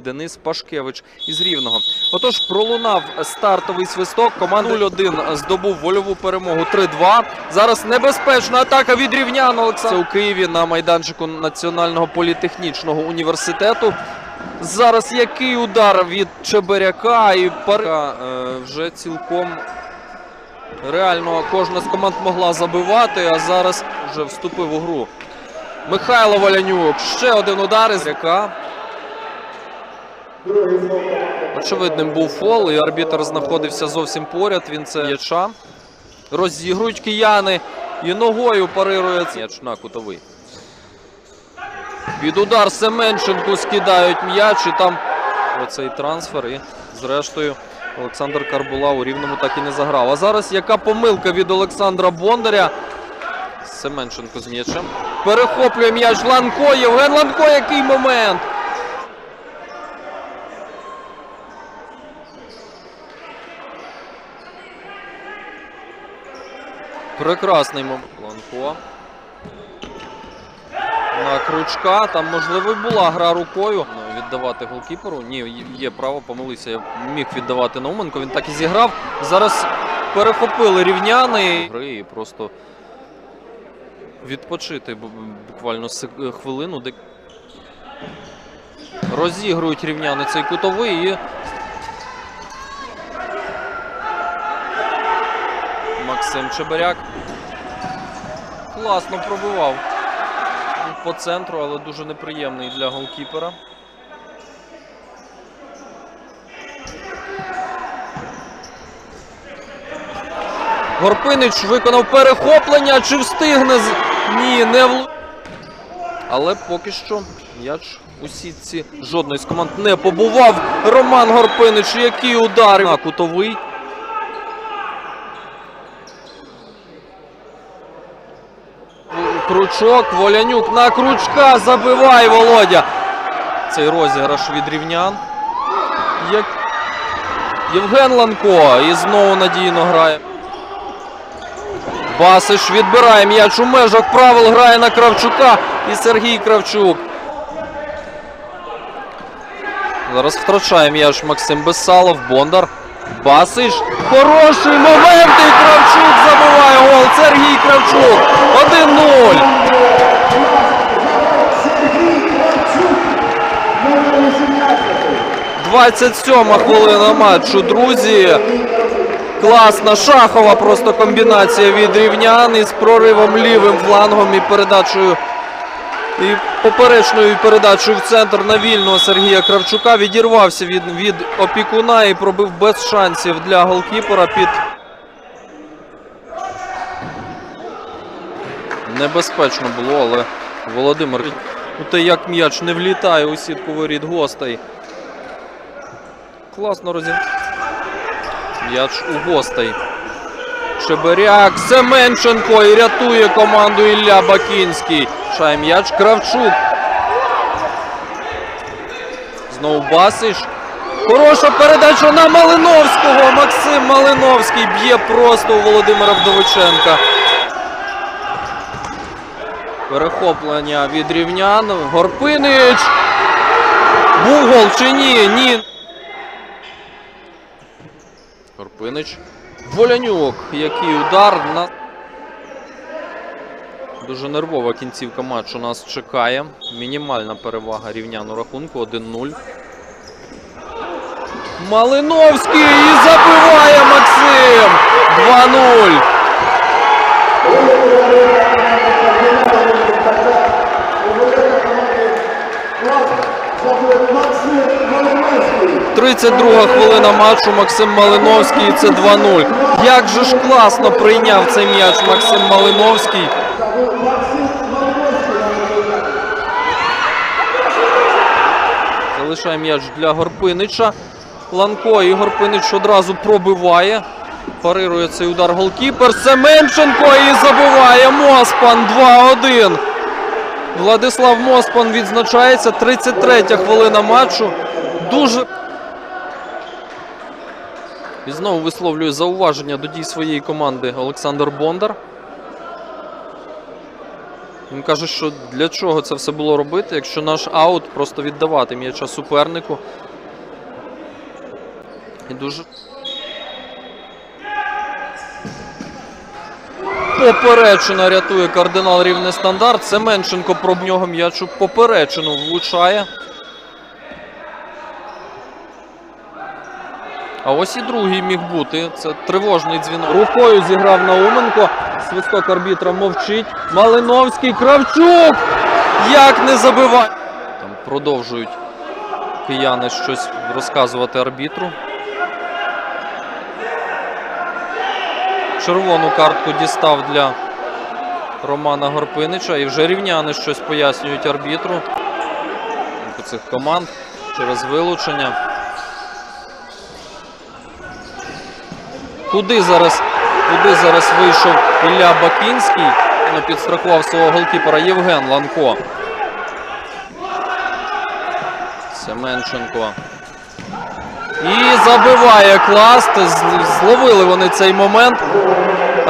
Денис Пашкевич із Рівного. Отож, пролунав стартовий свисток. Команда 0-1 здобув вольову перемогу 3-2. Зараз небезпечна атака від рівнян Олександра у Києві на майданчику Національного політехнічного університету. Зараз який удар від Чебиряка і Парка е, вже цілком реально кожна з команд могла забивати, а зараз вже вступив у гру. Михайло Валянюк. Ще один удар із яка. Очевидним був фол, і арбітр знаходився зовсім поряд. Він це м'яча. Розігрують кияни. І ногою парирує м'яч на кутовий. Під удар Семенченку скидають м'яч. І там оцей трансфер. І зрештою Олександр Карбула у рівному так і не заграв. А зараз яка помилка від Олександра Бондаря. Семенченко з м'ячем. Перехоплює м'яч Ланко. Євген Ланко, який момент! Прекрасний момент. Ланко. На крючка. Там, можливо, була гра рукою. Ну, Віддавати голкіперу. Ні, є право, помилився. Я міг віддавати Науменко. Він так і зіграв. Зараз перехопили рівняни гри і просто відпочити буквально хвилину. Розігрують рівняни цей кутовий і Максим Чебиряк. Класно пробивав по центру, але дуже неприємний для голкіпера. Горпинич виконав перехоплення. Чи встигне? Ні, не в... Але поки що м'яч у сітці жодної з команд не побував. Роман Горпинич, який удар на кутовий. Кручок, Волянюк на кручка забиває Володя. Цей розіграш від рівнян. Як... Євген Ланко і знову надійно грає. Басиш відбирає м'яч у межах правил, грає на Кравчука і Сергій Кравчук. Зараз втрачає м'яч Максим Бесалов, Бондар. Басиш. Хороший момент і Кравчук забиває гол. Сергій Кравчук. 1-0. Номер 18 27 хвилина матчу, друзі. Класна шахова просто комбінація від рівнян із проривом лівим флангом і передачею. І поперечною передачею в центр на вільного Сергія Кравчука відірвався від, від опікуна і пробив без шансів для голкіпера під. Небезпечно було, але Володимир. Ну, те, як м'яч не влітає у сітку воріт гостей. Класно розі. М'яч у гостей. Чебиряк, Семенченко і рятує команду Ілля Бакінський. Шає м'яч Кравчук. Знову Басиш. Хороша передача на Малиновського. Максим Малиновський б'є просто у Володимира Вдовиченка. Перехоплення від рівнян. Горпинич. Був гол чи ні? Ні. Горпинич. Волянюк. Який удар на. Дуже нервова кінцівка матчу нас чекає. Мінімальна перевага рівняну рахунку 1-0. Малиновський і забиває Максим! 2-0. 32 хвилина матчу Максим Малиновський. і Це 2-0. Як же ж класно прийняв цей м'яч Максим Малиновський. Залишає м'яч для Горпинича. Ланко і Горпинич одразу пробиває. Парирує цей удар голкіпер. Семенченко і забиває Моспан 2-1. Владислав Моспан відзначається. 33 хвилина матчу. Дуже. І знову висловлює зауваження до дій своєї команди Олександр Бондар. Він каже, що для чого це все було робити, якщо наш аут просто віддавати м'яча супернику. І дуже. Поперечина рятує кардинал рівний стандарт. Семенченко про нього м'ячу поперечину влучає. А ось і другий міг бути. Це тривожний дзвінок. Рукою зіграв Науменко. Свисток арбітра мовчить. Малиновський Кравчук! Як не забиває! Там продовжують кияни щось розказувати арбітру. Червону картку дістав для Романа Горпинича. І вже рівняни щось пояснюють арбітру. Цих команд через вилучення. Куди зараз, куди зараз вийшов Ілля Бакінський? Ну, Підстрахував свого голкіпера Євген Ланко. Семенченко. І забиває класт. Зловили вони цей момент.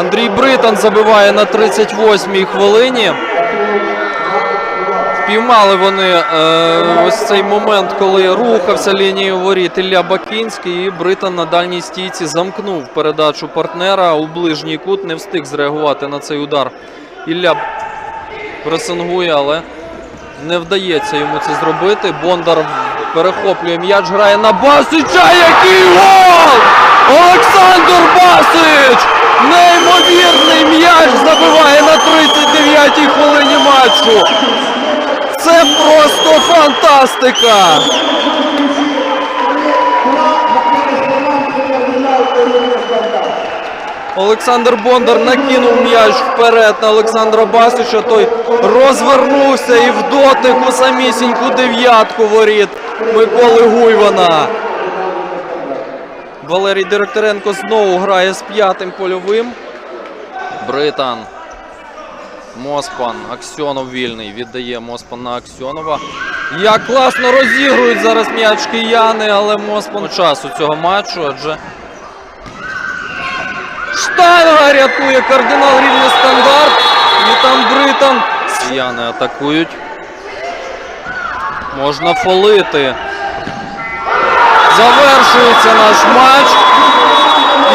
Андрій Британ забиває на 38-й хвилині. Впіймали вони е, ось цей момент, коли рухався лінією воріт Ілля Бакінський, і Британ на дальній стійці замкнув передачу партнера у ближній кут, не встиг зреагувати на цей удар. Ілля пресингує, але не вдається йому це зробити. Бондар перехоплює м'яч, грає на Басича. Який гол! Олександр Басич! Неймовірний м'яч забиває на 39-й хвилині матчу. Це просто фантастика! Олександр Бондар накинув м'яч вперед на Олександра Басича. Той розвернувся і в дотик у самісіньку дев'ятку воріт Миколи Гуйвана. Валерій Директоренко знову грає з п'ятим польовим. Британ. Моспан. Аксьонов вільний. Віддає Моспан на Аксьонова. Як класно розігрують зараз м'яч кияни, але Моспан часу цього матчу, адже Штанга рятує кардинал рівний стандарт. І там Британ. Кияни атакують. Можна фолити. Завершується наш матч.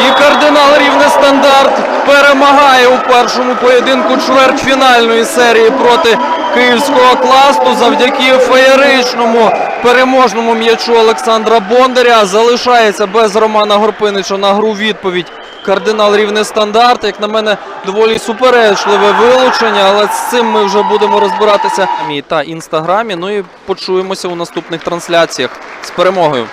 І кардинал рівний стандарт перемагає у першому поєдинку чвертьфінальної серії проти київського класту завдяки феєричному переможному м'ячу Олександра Бондаря. Залишається без Романа Горпинича на гру відповідь. Кардинал рівний стандарт. Як на мене, доволі суперечливе вилучення, але з цим ми вже будемо розбиратися та інстаграмі. Ну і почуємося у наступних трансляціях з перемогою.